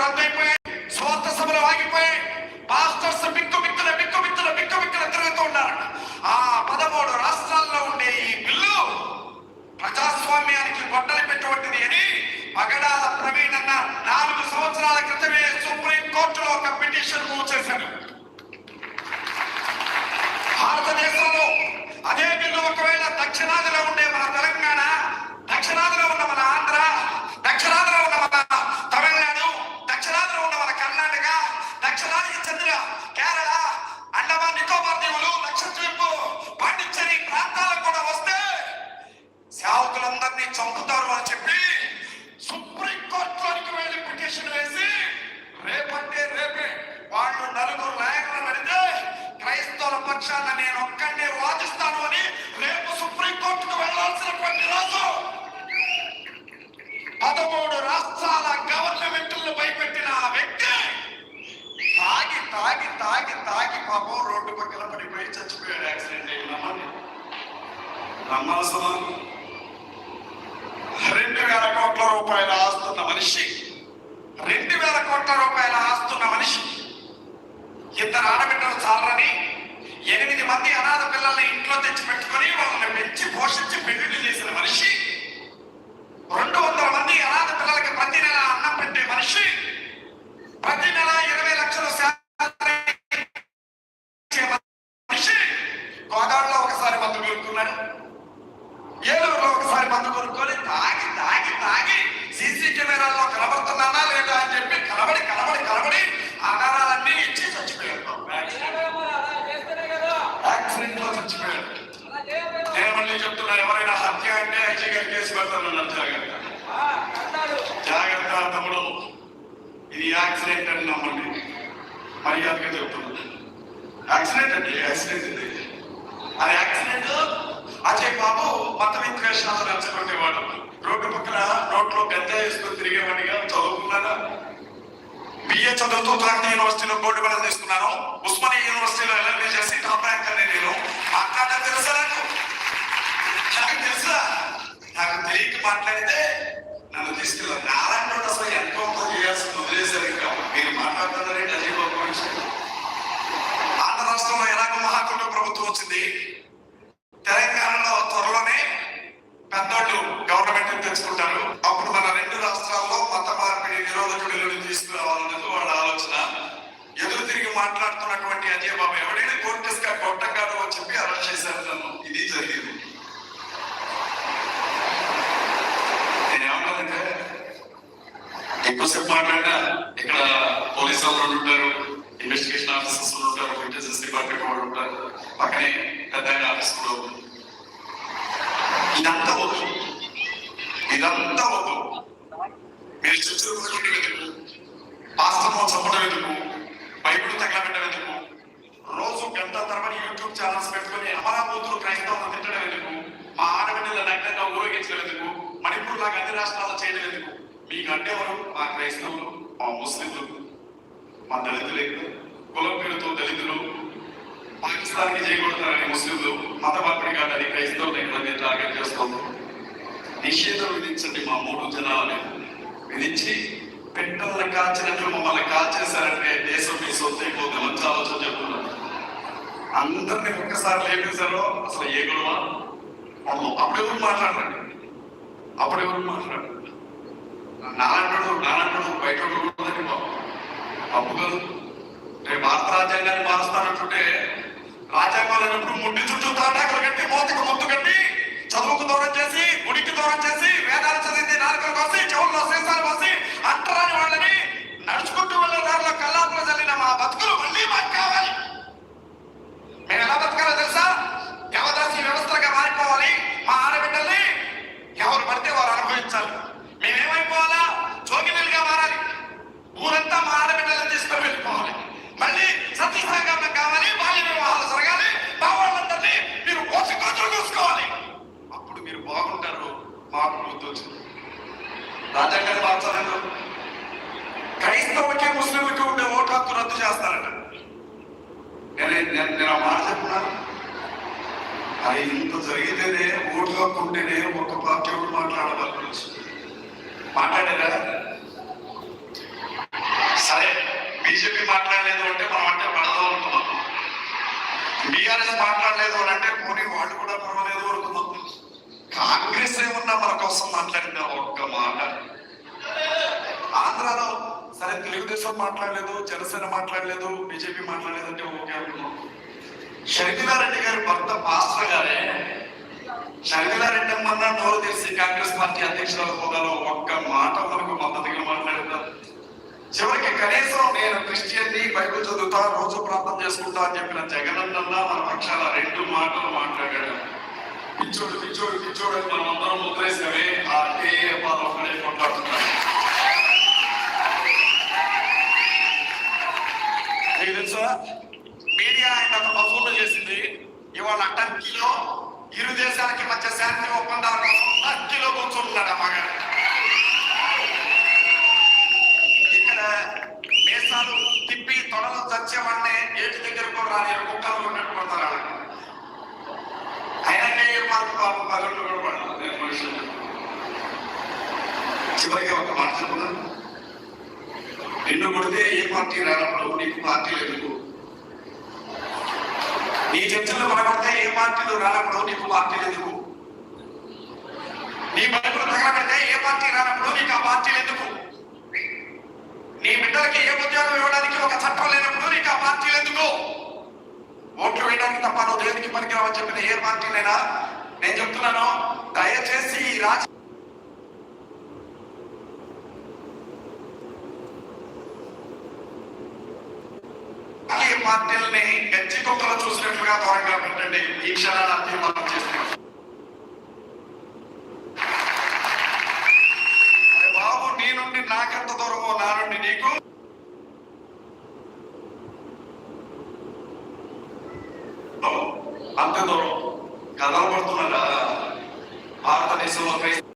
రద్దయిపోయాయి స్వార్థ సభలు ఆగిపోయాయి. పాస్టర్స్ బిక్కు బిక్కుల బిక్కు బిక్కుల బిక్కు బిక్కుల తిరుగుతూ ఉన్నారు ఆ పదమూడు రాష్ట్రాల్లో ఉండే ఈ బిల్లు ప్రజాస్వామ్యానికి గొడ్డలి పెట్టటువంటిది అని పగడాల ప్రవీణ్ అన్న నాలుగు సంవత్సరాల క్రితమే సుప్రీం కోర్టులో ఒక పిటిషన్ మూవ్ చేశాడు భారతదేశంలో అదే బిల్లు ఒకవేళ దక్షిణాదిలో ఒక్కడే వాదిస్తాను అని రేపు సుప్రీం వెళ్ళాల్సిన కొన్ని రోజు పదమూడు రాష్ట్రాల గవర్నమెంట్లను భయపెట్టిన ఆ వ్యక్తి తాగి తాగి తాగి తాగి పాపం రోడ్డు పక్కన పడిపోయి చచ్చిపోయాడు యాక్సిడెంట్ అయ్యి నమ్మండి నమ్మవసరం రెండు వేల కోట్ల రూపాయల ఆస్తున్న మనిషి రెండు వేల కోట్ల రూపాయల ఆస్తున్న మనిషి ఇద్దరు ఆడబిడ్డలు చాలని మంది అనాథ పిల్లల్ని ఇంట్లో తెచ్చి పెట్టుకొని వాళ్ళని పెంచి పోషించి పెళ్ళి చేసిన మనిషి రెండు వందల మంది అనాథ పిల్లలకి ప్రతి నెల అన్నం పెట్టే మనిషి ప్రతి నెల ఇరవై లక్షల శాలరీ ఇచ్చే మనిషి గోదావరిలో ఒకసారి మందు కొనుక్కున్నాడు ఏలూరులో ఒకసారి మందు కొనుక్కొని తాగి తాగి తాగి సీసీ కెమెరాల్లో కనబడుతున్నానా లేదా అని చెప్పి కనబడి కనబడి కనబడి ఆధారాలన్నీ ఇచ్చి చచ్చిపోయాడు యాక్సిడెంట్లో చచ్చిపోయాడు నేను మళ్ళీ చెప్తున్నా ఎవరైనా హత్య అంటే ఐజీ గారి కేసు పెడతానన్నారు జాగ్రత్త జాగ్రత్త తమ్ముడు ఇది యాక్సిడెంట్ అని నమ్మండి. మర్యాదగా చెప్తున్నాను? యాక్సిడెంట్ అండి యాక్సిడెంట్ ఇది. అది యాక్సిడెంట్ అజయ్ బాబు మత విద్వేషాలు రెచ్చగొట్టేవాడు రోడ్డు పక్కన రోడ్లో గంజా వేసుకొని తిరిగేవాడిగా చదువుకున్నాడా? బిఏ చదువుతూ తాకీ యూనివర్సిటీలో గోల్డ్ మెడల్ తీసుకున్నాను. ఉస్మానియా యూనివర్సిటీలో ఎల్ఎల్బి చేసి టాప్ ర్యాంక్ అని నేను. అక్కడ తెలుసా నాకు? నాకు తెలుసా? నాకు తెలియక మాట్లాడితే నన్ను తీసుకెళ్ళాను ప్రభుత్వం తెలంగాణలో త్వరలోనే పెద్దోళ్ళు గవర్నమెంట్ తెచ్చుకుంటారు. అప్పుడు మన రెండు రాష్ట్రాల్లో మత మార్పిడి నిరోధకుడిని తీసుకురావాలన్నది వాళ్ళ ఆలోచన. ఎదురు తిరిగి మాట్లాడుతున్నటువంటి అజయ్ బాబు ఎవడైనా కోర్టెస్గా కొట్టగాడు అని చెప్పి అరెస్ట్ చేశారు పెద్ద ఆయన ఆఫీస్ ఇదంతా వద్దు ఇదంతా వద్దు మీరు చర్చలు ఎందుకు పాస్తమో చప్పడం ఎందుకు బైబిల్ తగలబెట్టడం ఎందుకు రోజు గంట తర్వాత యూట్యూబ్ ఛానల్స్ పెట్టుకుని అమరాబోతులు క్రైస్తవులు తిట్టడం ఎందుకు మా ఆడబిడ్డల నగ్నంగా ఊరేగించడం ఎందుకు మణిపూర్ లాగా అన్ని రాష్ట్రాలు చేయడం ఎందుకు మీకు అంటే ఎవరు? మా క్రైస్తవులు మా ముస్లింలు మా దళితులు కులం పేరుతో దళితులు పాకిస్తాన్కి చేయకూడతారని ముస్లింలు మత మార్పిడి కాదని క్రైస్తవులు ఇక్కడ టార్గెట్ చేస్తుంది. నిషేధం విధించండి మా మూడు జనాలని. విధించి పెట్టల్ని కాల్చినట్లు మమ్మల్ని కాల్చేశారంటే దేశం మీ సొంత అయిపోతుంది మంచి ఆలోచన చెప్తున్నాను అందరినీ ఒక్కసారి లేపేశారో అసలు ఏ గొడవ? అమ్మో, అప్పుడు ఎవరు మాట్లాడండి అప్పుడు ఎవరు మాట్లాడండి నాలంటాడు నాలంటాడు బయట ఉండదని బాబు? అప్పుడు రేపు భారత రాజ్యాంగాన్ని మారుస్తానంటుంటే రాజ్యాంగంలో ఎప్పుడు ముడ్డి చుట్టూ తాటాకులు కట్టి మోతికి ముద్దు కట్టి చదువుకు దూరం చేసి గుడికి దూరం చేసి వేదాలు చదివితే నాలుగు కోసి చెవుల్లో సీసాలు కోసి అంటరాని రాజ్యాంగాన్ని మార్చాలంటారు క్రైస్తవులకి ముస్లింలకి ఉండే ఓటు హక్కు రద్దు చేస్తారంట. నేను నేను ఆ మాట చెప్తున్నాను. అది ఇంత జరిగితేనే ఓటు హక్కు ఉంటేనే ఒక్క పార్టీ ఒకటి మాట్లాడవాలి మాట్లాడారా? సరే బీజేపీ మాట్లాడలేదు అంటే మనం అంటే పడదు అనుకున్నాం. బీఆర్ఎస్ మాట్లాడలేదు అని అంటే పోనీ వాళ్ళు కూడా పర్వాలేదు అనుకున్నాం. కాంగ్రెస్ మన కోసం మాట్లాడిందా ఒక్క మాట. ఆంధ్రాలో సరే తెలుగుదేశం మాట్లాడలేదు జనసేన మాట్లాడలేదు బీజేపీ మాట్లాడలేదు అంటే ఓకే అనుకున్నాం. షర్మిలారెడ్డి గారి భర్త పాస్టర్ గారే షర్మిలారెడ్డి అమ్మన్నా నోరు తెలిసి కాంగ్రెస్ పార్టీ అధ్యక్షుల హోదాలో ఒక్క మాట మనకు మద్దతుగా మాట్లాడిందా చివరికి కనీసం నేను క్రిస్టియన్ని బైబిల్ చదువుతా రోజు ప్రార్థన చేసుకుంటా అని చెప్పిన జగనన్న మన పక్షాల రెండు మాటలు మాట్లాడాడు. పిచ్చోడు పిచ్చోడు పిచ్చోడు అని మనం అందరం ముద్రేసామే ఆ ఏ పాలు ఒక్కడే కొట్లాడుతున్నాడు మీకు తెలుసా? మీడియా ఆయన చేసింది. ఇవాళ టర్కీలో ఇరు దేశాలకి మధ్య శాంతి ఒప్పందాల కోసం టర్కీలో కూర్చుంటున్నాడు ఆ మగాడు. పాపం పగళ్ళు కూడా పడదు. నేను మనుషులు చివరికి ఒక మాట చెప్పున్నాను నిన్ను కొడితే ఏ పార్టీ రానప్పుడు నీకు పార్టీలు ఎందుకు? నీ చర్చలు పడబడితే ఏ పార్టీలు రానప్పుడు నీకు పార్టీలు ఎందుకు? నీ బయటలు తగలబెడితే ఏ పార్టీ రానప్పుడు నీకు ఆ పార్టీలు ఎందుకు? నీ బిడ్డలకి ఏ ఉద్యోగం ఇవ్వడానికి ఒక చట్టం లేనప్పుడు నీకు ఆ పార్టీలు ఎందుకు? ఓట్లు వేయడానికి తప్ప నువ్వు దేనికి పనికిరావని చెప్పిన ఏ పార్టీనైనా నేను చెప్తున్నాను దయచేసి ఈ రాజ పార్టీలని గచ్చి కుక్కలు చూసినట్లుగా దూరంగా పెట్టండి. ఈ క్షణాన్ని తీర్మానం చేస్తున్నాం అరే బాబు నీ నుండి నాకెంత దూరమో నా నుండి నీకు. అంత దూరం.